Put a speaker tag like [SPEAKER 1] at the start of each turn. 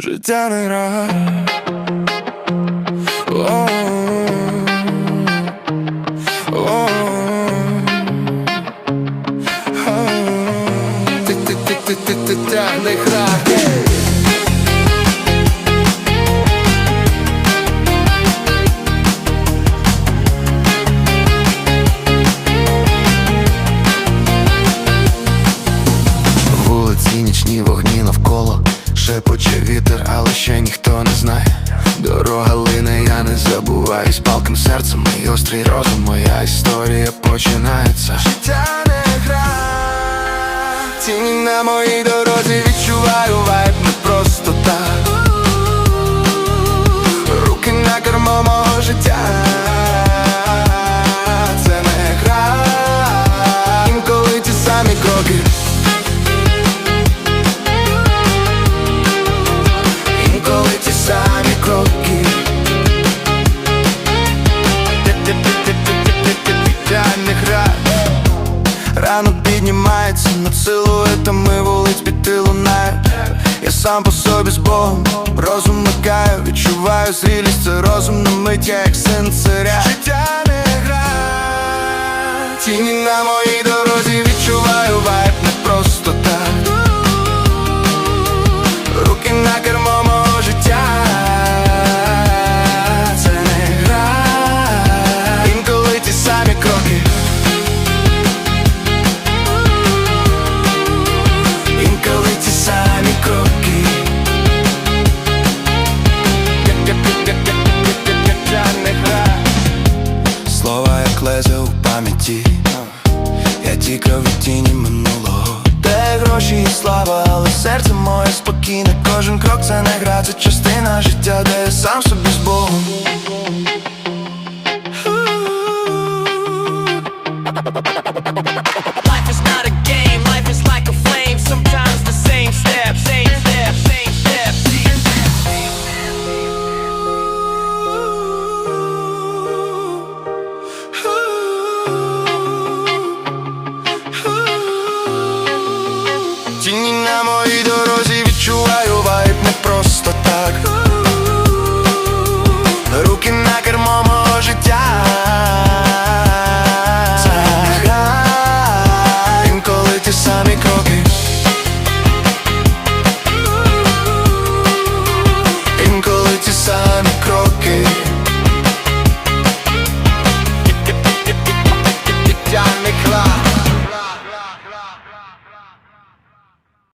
[SPEAKER 1] життя не гра. О, о. Ти. Вулиці, нічні вогні навколо Шепоче вітер, але ще ніхто не знає. Дорога лине, я не забуваю. З палким серцем і острий розум Моя історія починається самі кроки. Не гра Ранок піднімається над силуетами вулиць під ти лунають Я сам по собі з Богом розум микаю Відчуваю зрілість, це розум на мить, я як син царя Життя не гра Тіні на моїй дорозі Слова як лезе у пам'яті. Я тікав від тіні минулого. Де гроші і слава, але серце моє спокійне. Кожен крок це не гра, це частина життя, де я сам собі з Богом